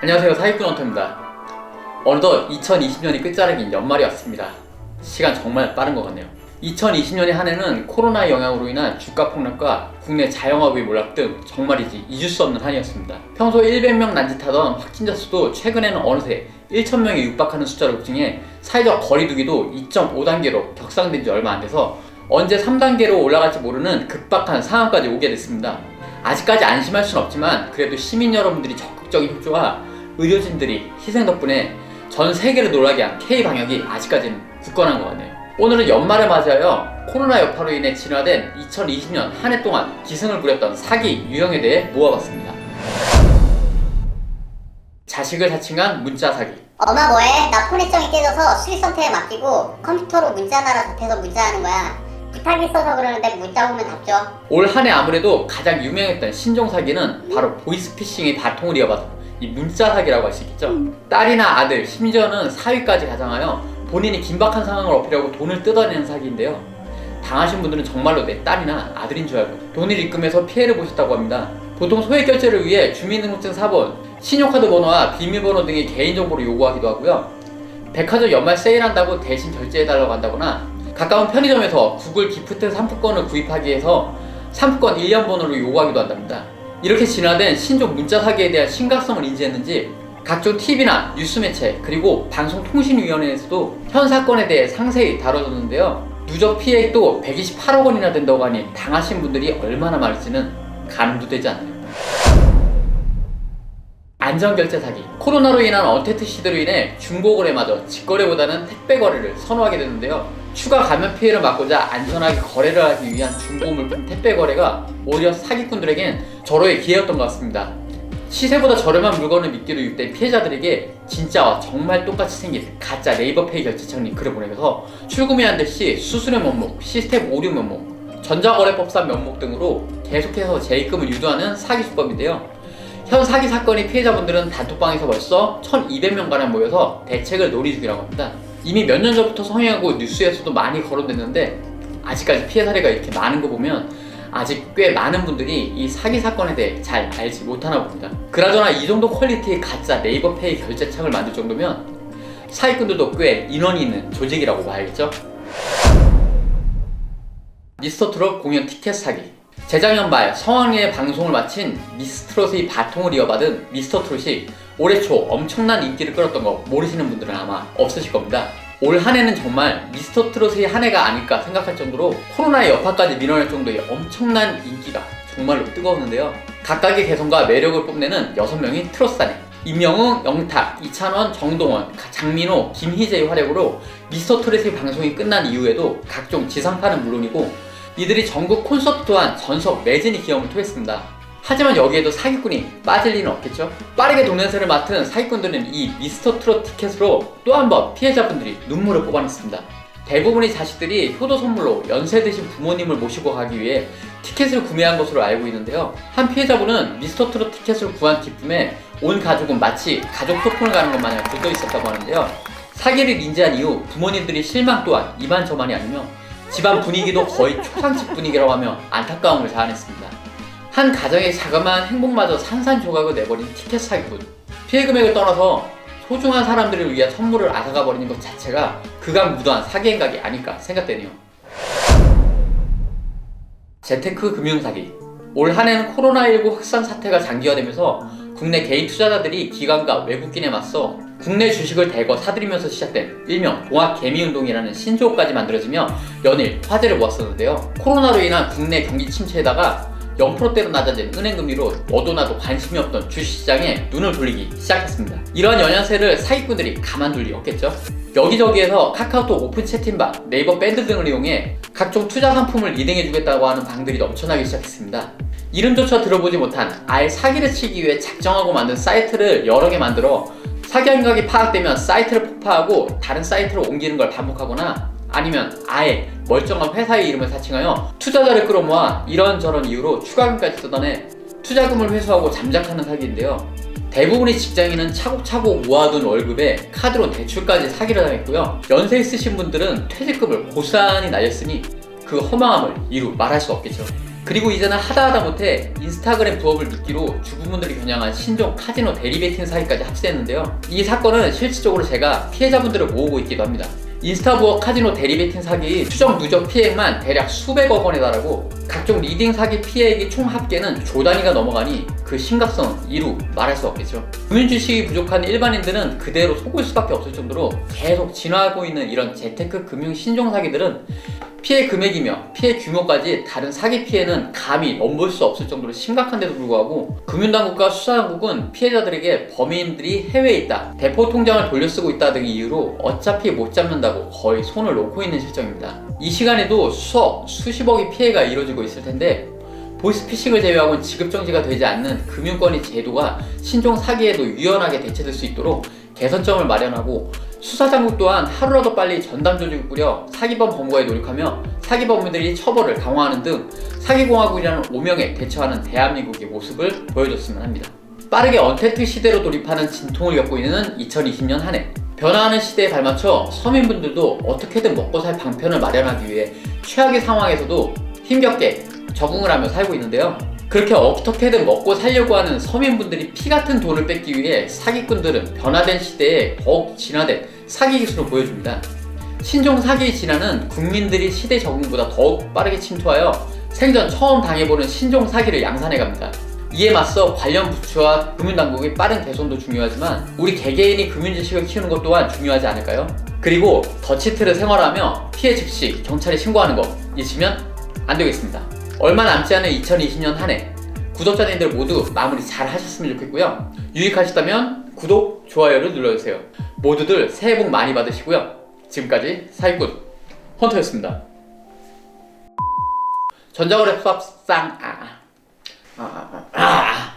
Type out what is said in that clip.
안녕하세요 사기꾼 헌터입니다. 어느덧 2020년이 끝자락인 연말이 왔습니다. 시간 정말 빠른 것 같네요. 2020년의 한 해는 코로나의 영향으로 인한 주가 폭락과 국내 자영업의 몰락 등 정말이지 잊을 수 없는 한 해였습니다. 평소 100명 난짓하던 확진자 수도 최근에는 어느새 1,000명에 육박하는 숫자로 급증해 사회적 거리두기도 2.5단계로 격상된 지 얼마 안 돼서 언제 3단계로 올라갈지 모르는 급박한 상황까지 오게 됐습니다. 아직까지 안심할 순 없지만 그래도 시민 여러분들이 적극 적인 협조와 의료진들이 희생 덕분에 전 세계를 놀라게 한 K 방역이 아직까지는 굳건한 것 같네요. 오늘은 연말을 맞이하여 코로나 여파로 인해 진화된 2020년 한 해 동안 기승을 부렸던 사기 유형에 대해 모아봤습니다. 자식을 사칭한 문자 사기. 엄마 뭐해? 나폰 일정이 깨져서 수리센터에 맡기고 컴퓨터로 문자 나라 답해서 문자하는 거야. 부탁이 있어서 그러는데 문자 오면 답죠. 올 한 해 아무래도 가장 유명했던 신종 사기는 바로 보이스피싱의 바통을 이어받은 이 문자 사기라고 할 수 있겠죠. 딸이나 아들, 심지어는 사위까지 가장하여 본인이 긴박한 상황을 어필하고 돈을 뜯어내는 사기인데요. 당하신 분들은 정말로 내 딸이나 아들인 줄 알고 돈을 입금해서 피해를 보셨다고 합니다. 보통 소액 결제를 위해 주민등록증 사본, 신용카드 번호와 비밀번호 등의 개인정보를 요구하기도 하고요. 백화점 연말 세일한다고 대신 결제해달라고 한다거나 가까운 편의점에서 구글 기프트 상품권을 구입하기 위해서 상품권 1년 번호를 요구하기도 한답니다. 이렇게 진화된 신종 문자 사기에 대한 심각성을 인지했는지 각종 TV나 뉴스 매체 그리고 방송통신위원회에서도 현 사건에 대해 상세히 다뤄졌는데요. 누적 피해액도 128억 원이나 된다고 하니 당하신 분들이 얼마나 많을지는 가늠도 되지 않아요. 안전결제 사기. 코로나로 인한 언택트 시대로 인해 중고거래마저 직거래보다는 택배 거래를 선호하게 되는데요. 추가 감염 피해를 막고자 안전하게 거래를 하기 위한 중고 물품 택배 거래가 오히려 사기꾼들에겐 절호의 기회였던 것 같습니다. 시세보다 저렴한 물건을 믿기로 유입된 피해자들에게 진짜와 정말 똑같이 생긴 가짜 네이버페이 결제창 링크를 보내서 출금해야 될시 수수료 면목, 시스템 오류 면목, 전자거래법상 면목 등으로 계속해서 재입금을 유도하는 사기 수법인데요. 현 사기 사건의 피해자분들은 단톡방에서 벌써 1,200명가량 모여서 대책을 논의 중이라고 합니다. 이미 몇 년 전부터 성행하고 뉴스에서도 많이 거론됐는데 아직까지 피해 사례가 이렇게 많은 거 보면 아직 꽤 많은 분들이 이 사기 사건에 대해 잘 알지 못하나 봅니다. 그나저나 이 정도 퀄리티의 가짜 네이버 페이 결제창을 만들 정도면 사기꾼들도 꽤 인원이 있는 조직이라고 봐야겠죠? 미스터 트롯 공연 티켓 사기 재작년 말 성황리에 방송을 마친 미스트롯의 바통을 이어받은 미스터 트롯이 올해 초 엄청난 인기를 끌었던 거 모르시는 분들은 아마 없으실 겁니다. 올 한 해는 정말 미스터 트롯의 한 해가 아닐까 생각할 정도로 코로나의 여파까지 밀어낼 정도의 엄청난 인기가 정말로 뜨거웠는데요. 각각의 개성과 매력을 뽐내는 6명의 트롯사내 임영웅, 영탁, 이찬원, 정동원, 장민호, 김희재의 활약으로 미스터 트롯의 방송이 끝난 이후에도 각종 지상파는 물론이고 이들이 전국 콘서트 또한 전석 매진의 기염을 토했습니다. 하지만 여기에도 사기꾼이 빠질 리는 없겠죠? 빠르게 동네세를 맡은 사기꾼들은 이 미스터 트롯 티켓으로 또 한 번 피해자분들이 눈물을 뽑아냈습니다. 대부분의 자식들이 효도 선물로 연세 드신 부모님을 모시고 가기 위해 티켓을 구매한 것으로 알고 있는데요. 한 피해자분은 미스터 트롯 티켓을 구한 기쁨에 온 가족은 마치 가족 소풍을 가는 것 마냥 들떠 있었다고 하는데요. 사기를 인지한 이후 부모님들이 실망 또한 이만저만이 아니며 집안 분위기도 거의 초상집 분위기라고 하며 안타까움을 자아냈습니다. 한 가정의 자그마한 행복마저 산산조각을 내버린 티켓 사기꾼. 피해 금액을 떠나서 소중한 사람들을 위한 선물을 앗아가 버리는 것 자체가 그간 무도한 사기 행각이 아닐까 생각되네요. 재테크 금융 사기. 올 한 해는 코로나19 확산 사태가 장기화되면서 국내 개인 투자자들이 기관과 외국인에 맞서 국내 주식을 대거 사들이면서 시작된 일명 동학 개미운동이라는 신조어까지 만들어지며 연일 화제를 모았었는데요. 코로나로 인한 국내 경기 침체에다가 0%대로 낮아진 은행 금리로 너도나도 관심이 없던 주식시장에 눈을 돌리기 시작했습니다. 이러한 영향세를 사기꾼들이 가만둘 리 없겠죠. 여기저기에서 카카오톡 오픈 채팅방, 네이버 밴드 등을 이용해 각종 투자 상품을 리딩해주겠다고 하는 방들이 넘쳐나기 시작했습니다. 이름조차 들어보지 못한 아예 사기를 치기 위해 작정하고 만든 사이트를 여러 개 만들어 사기 행각이 파악되면 사이트를 폭파하고 다른 사이트로 옮기는 걸 반복하거나 아니면 아예 멀쩡한 회사의 이름을 사칭하여 투자자를 끌어모아 이런저런 이유로 추가금까지 뜯어내 투자금을 회수하고 잠적하는 사기인데요. 대부분의 직장인은 차곡차곡 모아둔 월급에 카드로 대출까지 사기를 당했고요. 연세 있으신 분들은 퇴직금을 고스란히 날렸으니 그 허망함을 이루 말할 수 없겠죠. 그리고 이제는 하다 하다 못해 인스타그램 부업을 미끼로 주부분들이 겨냥한 신종 카지노 데리베이팅 사기까지 합치됐는데요. 이 사건은 실질적으로 제가 피해자분들을 모으고 있기도 합니다. 인스타 부업 카지노 데리베이팅 사기 추정 누적 피해액만 대략 수백억 원에 달하고 각종 리딩 사기 피해액이 총 합계는 조 단위가 넘어가니 그 심각성 이루 말할 수 없겠죠. 금융 지식이 부족한 일반인들은 그대로 속을 수밖에 없을 정도로 계속 진화하고 있는 이런 재테크 금융 신종 사기들은 피해 금액이며 피해 규모까지 다른 사기 피해는 감히 넘볼 수 없을 정도로 심각한데도 불구하고 금융당국과 수사당국은 피해자들에게 범인들이 해외에 있다, 대포 통장을 돌려쓰고 있다 등의 이유로 어차피 못 잡는다고 거의 손을 놓고 있는 실정입니다. 이 시간에도 수억, 수십억의 피해가 이루어지고 있을 텐데 보이스피싱을 제외하고는 지급정지가 되지 않는 금융권의 제도가 신종 사기에도 유연하게 대처될 수 있도록 개선점을 마련하고 수사당국 또한 하루라도 빨리 전담 조직을 꾸려 사기범 검거에 노력하며 사기범들이 처벌을 강화하는 등 사기공화국이라는 오명에 대처하는 대한민국의 모습을 보여줬으면 합니다. 빠르게 언택트 시대로 돌입하는 진통을 겪고 있는 2020년 한 해. 변화하는 시대에 발맞춰 서민분들도 어떻게든 먹고 살 방편을 마련하기 위해 최악의 상황에서도 힘겹게 적응을 하며 살고 있는데요. 그렇게 어떻게든 먹고 살려고 하는 서민분들이 피 같은 돈을 뺏기 위해 사기꾼들은 변화된 시대에 더욱 진화된 사기 기술을 보여줍니다. 신종 사기의 진화는 국민들이 시대 적응보다 더욱 빠르게 침투하여 생전 처음 당해보는 신종 사기를 양산해 갑니다. 이에 맞서 관련 부처와 금융당국의 빠른 개선도 중요하지만 우리 개개인이 금융지식을 키우는 것 또한 중요하지 않을까요? 그리고 더치트를 생활하며 피해 즉시 경찰에 신고하는 거 잊으면 안 되겠습니다. 얼마 남지 않은 2020년 한 해 구독자님들 모두 마무리 잘 하셨으면 좋겠고요. 유익하셨다면 구독, 좋아요를 눌러주세요. 모두들 새해 복 많이 받으시고요. 지금까지 사기꾼 헌터였습니다. 전자거래 수합상 아, 아, 아, 아, 아.